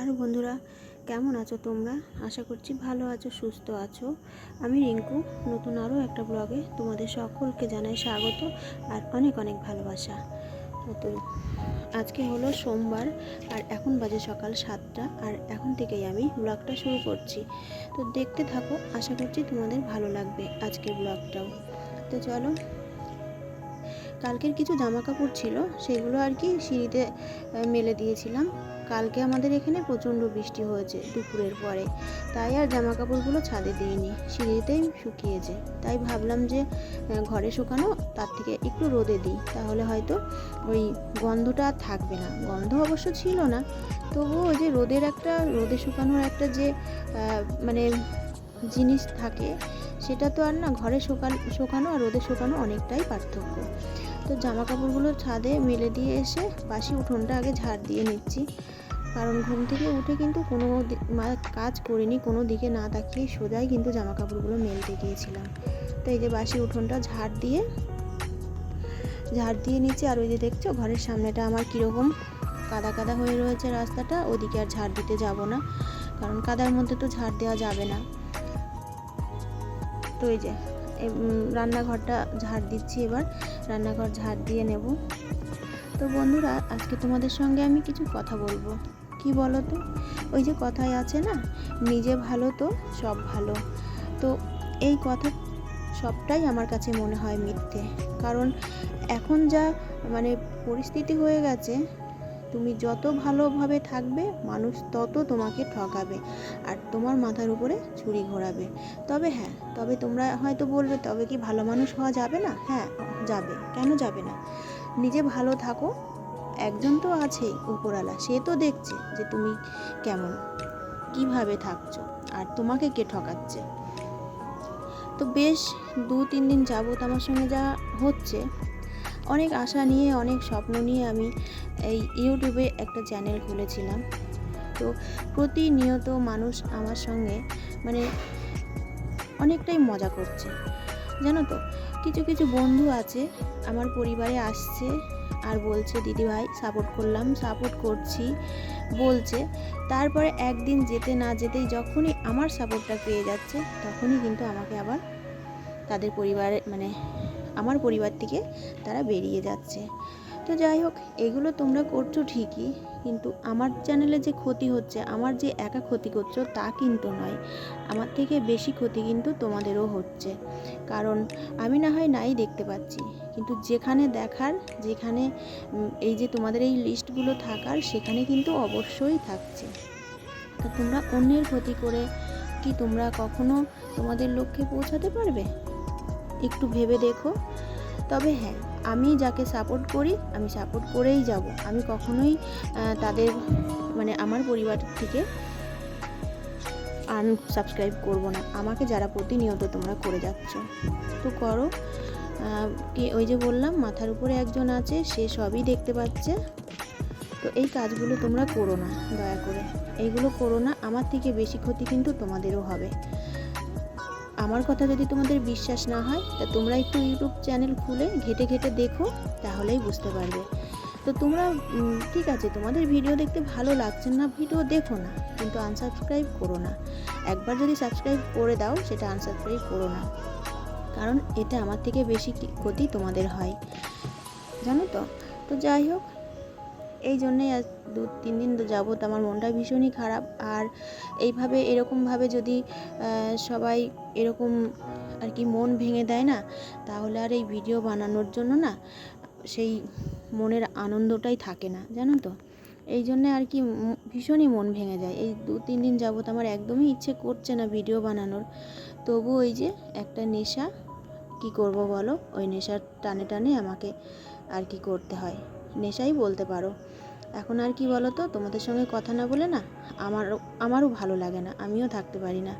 নমস্কার বন্ধুরা, কেমন আছো তোমরা? আশা করছি ভালো আছো, সুস্থ আছো। আমি রিঙ্কু, নতুন আরও একটা ব্লগে তোমাদের সকলকে জানাই স্বাগত আর অনেক অনেক ভালোবাসা। তো আজকে হলো সোমবার আর এখন বাজে সকাল সাতটা আর এখন থেকেই আমি ব্লগটা শুরু করছি। তো দেখতে থাকো, আশা করছি তোমাদের ভালো লাগবে আজকের ব্লগটাও। তো চলো কালকের কিছু জামা কাপড় ছিল, সেগুলো আর কি সিঁড়িতে মেলে দিয়েছিলাম। কালকে আমাদের এখানে প্রচণ্ড বৃষ্টি হয়েছে দুপুরের পরে। তাই আর জামা কাপড়গুলো ছাদে দিইনি, সিঁড়িতেই শুকিয়েছে। তাই ভাবলাম যে ঘরে শুকানো, তার থেকে একটু রোদে দিই। তাহলে হয়তো ওই গন্ধটা আর থাকবে না। গন্ধ অবশ্য ছিল না, তবুও যে রোদের একটা, রোদে শুকানোর একটা যে মানে জিনিস থাকে, সেটা তো আর না, ঘরে শুকান, শুকানো আর রোদে শুকানো অনেকটাই পার্থক্য। তো জামা কাপড়গুলো ছাদে মেলে দিয়ে এসে বাসি উঠোনটা আগে ঝাড় দিয়ে নিচ্ছি। কারণ ঘুম থেকে উঠে কিন্তু কোনো কাজ করিনি, কোনো দিকে না তাকিয়ে সোজাই কিন্তু জামা কাপড়গুলো মেলতে গিয়েছিলাম। তো এই যে বাসি উঠোনটা ঝাড় দিয়ে ঝাড় দিয়ে নিচ্ছি। আর ওই যে দেখছ, ঘরের সামনেটা আমার কীরকম কাদা কাদা হয়ে রয়েছে রাস্তাটা, ওদিকে আর ঝাড় দিতে যাব না। কারণ কাদার মধ্যে তো ঝাড় দেওয়া যাবে না। তো এই যে রান্নাঘরটা ঝাড় দিচ্ছি এবার। রান্নাঘর ঝাড় দিয়ে নেব। তো বন্ধুরা, আজকে তোমাদের সঙ্গে আমি কিছু কথা বলব। কি বলো তো? ওই যে কথায় আছে না, নিজে ভালো তো সব ভালো। তো এই কথা সবটাই আমার কাছে মনে হয় মিথ্যে। কারণ এখন যা মানে পরিস্থিতি হয়ে গেছে, তুমি যত ভালোভাবে থাকবে, মানুষ তত তোমাকে ঠকাবে। আর তোমার মাথার উপরে ছুরি ঘোরাবে। তবে হ্যাঁ তবে তোমরা হয়তো বলবে, তবে কি ভালো মানুষ হওয়া যাবে না? হ্যাঁ যাবে। কেন যাবে না? নিজে ভালো থাকো। একজন তো আছেই উপরওয়ালা, সে তো দেখছে যে তুমি কেমন, কীভাবে থাকছো, আর তোমাকে কে ঠকাচ্ছে। তো বেশ, দু তিন দিন যাবত আমার সঙ্গে যা হচ্ছে, অনেক আশা নিয়ে, অনেক স্বপ্ন নিয়ে আমি এই ইউটিউবে একটা চ্যানেল খুলেছিলাম। তো প্রতিনিয়ত মানুষ আমার সঙ্গে মানে অনেকটাই মজা করছে। জানো তো, কিছু কিছু বন্ধু আছে, আমার পরিবারে আসছে আর বলছে, দিদি ভাই সাপোর্ট করলাম সাপোর্ট করছি। বলছে, তারপরে একদিন যেতে না যেতেই যখনই আমার সাপোর্টটা পেয়ে যাচ্ছে, তখনই কিন্তু আমাকে আবার তাদের পরিবারে মানে আমার পরিবার থেকে তারা বেরিয়ে যাচ্ছে। তো যাই হোক, এগুলো তোমরা করছ ঠিকই, কিন্তু আমার চ্যানেলে যে ক্ষতি হচ্ছে, আমার যে একা ক্ষতি করছ তা কিন্তু নয়। আমার থেকে বেশি ক্ষতি কিন্তু তোমাদেরও হচ্ছে। কারণ আমি না হয় নাই দেখতে পাচ্ছি, কিন্তু যেখানে দেখার, যেখানে এই যে তোমাদের এই লিস্টগুলো থাকার, সেখানে কিন্তু অবশ্যই থাকছে। তো তোমরা অন্যের ক্ষতি করে কি তোমরা কখনো তোমাদের লক্ষ্যে পৌঁছাতে পারবে? একটু ভেবে দেখো। তবে হ্যাঁ আমি যাকে সাপোর্ট করি, আমি সাপোর্ট করেই যাব। আমি কখনোই তাদের মানে আমার পরিবার থেকে আনসাবস্ক্রাইব করব না। আমাকে যারা প্রতিনিয়ত তোমরা করে যাচ্ছ। তো করো। কি ওই যে বললাম, মাথার উপরে একজন আছে, সে সবই দেখতে পাচ্ছে। তো এই কাজগুলো তোমরা করো না, দয়া করে। এইগুলো করো না, আমার থেকে বেশি ক্ষতি কিন্তু তোমাদেরও হবে। আমার কথা যদি তোমাদের বিশ্বাস না হয়, তা তোমরা একটু ইউটিউব চ্যানেল খুলে ঘেটে ঘেটে দেখো, তাহলেই বুঝতে পারবে। তো তোমরা ঠিক আছে, তোমাদের ভিডিও দেখতে ভালো লাগছে না, ভিডিও দেখো না, কিন্তু আনসাবস্ক্রাইব করো না। একবার যদি সাবস্ক্রাইব করে দাও, সেটা আনসাবস্ক্রাইব করো না। কারণ এটা আমার থেকে বেশি ক্ষতি তোমাদের হয়। জানো তো? তো যাই হোক এই জন্যেই আজ দু, তিন দিন যাবত আমার মনটা ভীষণই খারাপ। আর এইভাবে, এরকমভাবে যদি সবাই এরকম আর কি মন ভেঙে দেয় না, তাহলে আর এই ভিডিও বানানোর জন্য না, সেই মনের আনন্দটাই থাকে না, জানো তো? এই জন্যে আর কি ভীষণই মন ভেঙে যায়। এই দু, তিন দিন যাবত আমার একদমই ইচ্ছে করছে না ভিডিও বানানোর। তবু ওই যে একটা নেশা, কি করব বলো? ওই নেশার টানে টানে আমাকে আর কি করতে হয়। নেশাই বলতে পারো। এখন আর কি বলো তো তোমাদের সঙ্গে কথা না বলে না, আমারও আমারও ভালো লাগে না, আমিও থাকতে পারি না।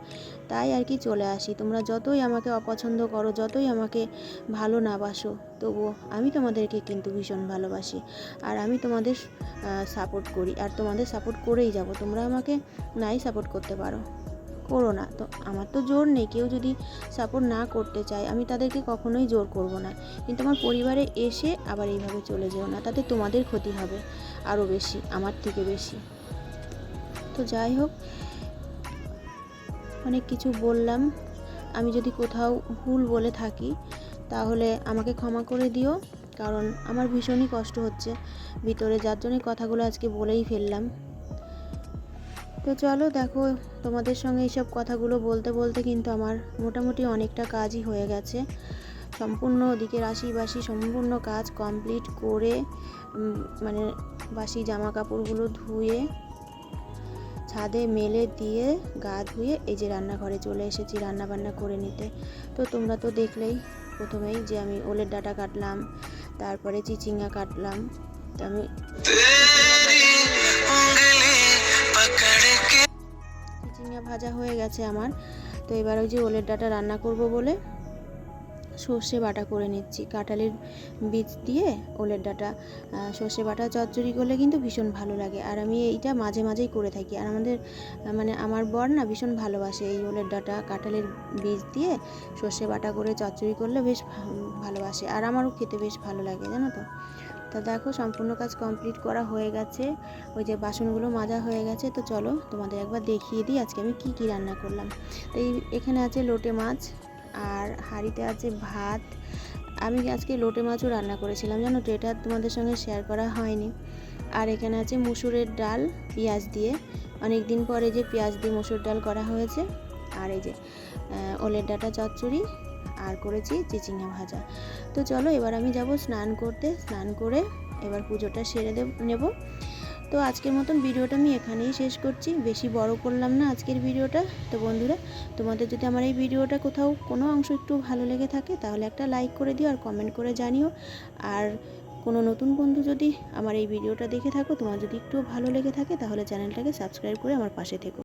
তাই আর কি চলে আসি। তোমরা যতই আমাকে অপছন্দ করো, যতই আমাকে ভালো না বাসো, তবুও আমি তোমাদেরকে কিন্তু ভীষণ ভালোবাসি। আর আমি তোমাদের সাপোর্ট করি। আর তোমাদের সাপোর্ট করেই যাব। তোমরা আমাকে নাই সাপোর্ট করতে পারো। করো না। তো আমার তো জোর নেই, কেউ যদি সাপোর্ট না করতে চায়, আমি তাদেরকে কখনোই জোর করব না। কিন্তু আমার পরিবারে এসে আবার এইভাবে চলে যেও না, তাতে তোমাদের ক্ষতি হবে আরও বেশি, আমার থেকে বেশি। তো যাই হোক, অনেক কিছু বললাম। আমি যদি কোথাও ভুল বলে থাকি, তাহলে আমাকে ক্ষমা করে দিও, কারণ আমার ভীষণই কষ্ট হচ্ছে ভিতরে। যার জন্য কথাগুলো আজকে বলেই ফেললাম। তো চলো দেখো, তোমাদের সঙ্গে এইসব কথাগুলো বলতে বলতে কিন্তু আমার মোটামুটি অনেকটা কাজই হয়ে গেছে। সম্পূর্ণ ওদিকে রাশি বাসি সম্পূর্ণ কাজ কমপ্লিট করে মানে বাসি জামা কাপড়গুলো ধুয়ে, ছাদে মেলে দিয়ে গা ধুয়ে এই যে রান্নাঘরে চলে এসেছি রান্না বান্না করে নিতে। তো তোমরা তো দেখলেই প্রথমেই যে আমি ওলের ডাটা কাটলাম, তারপরে চিচিঙ্গা কাটলাম। তো আমি গেছে আমার। তো এবার ওই যে ওলের ডাটা রান্না করব বলে সর্ষে বাটা করে নিচ্ছি, কাঁঠালের বীজ দিয়ে ওলের ডাটা সর্ষে বাটা, চচ্চড়ি করলে কিন্তু ভীষণ ভালো লাগে। আর আমি এইটা মাঝে মাঝেই করে থাকি। আর আমাদের মানে আমার বর না ভীষণ ভালোবাসে এই ওলের ডাটা, কাঁঠালের বীজ দিয়ে সর্ষে বাটা করে চচ্চড়ি করলে বেশ ভালোবাসে। আর আমারও খেতে বেশ ভালো লাগে, জানো তো? তা দেখো, সম্পূর্ণ কাজ কমপ্লিট করা হয়ে গেছে। ওই যে বাসনগুলো মাজা হয়ে গেছে। তো চলো, তোমাদের একবার দেখিয়ে দিই আজকে আমি কি কি রান্না করলাম। তো এই এখানে আছে লোটে মাছ, আর হাঁড়িতে আছে ভাত আমি আজকে লোটে মাছও রান্না করেছিলাম, জানো তো? এটা তোমাদের সঙ্গে শেয়ার করা হয়নি। আর এখানে আছে মুসুরের ডাল, পেঁয়াজ দিয়ে। অনেক দিন পরে যে পেঁয়াজ দিয়ে মুসুর ডাল করা হয়েছে। আর এই যে ওলের ডাটা চচ্চড়ি আর করেছি চিচিঙ্গা ভাজা। তো চলো এবার আমি যাব স্নান করতে। স্নান করে এবার পুজোটা সেরে দেব, নেব। তো আজকের মতন ভিডিওটা আমি এখানেই শেষ করছি। বেশি বড় করলাম না আজকের ভিডিওটা। তো বন্ধুরা, তোমাদের যদি আমার এই ভিডিওটা কোথাও কোনো অংশ একটু ভালো লেগে থাকে, তাহলে একটা লাইক করে দিও আর কমেন্ট করে জানিও। আর কোনো নতুন বন্ধু যদি আমার এই ভিডিওটা দেখে থাকো, তোমার যদি একটু ভালো লেগে থাকে, তাহলে চ্যানেলটাকে সাবস্ক্রাইব করে আমার পাশে থেকো।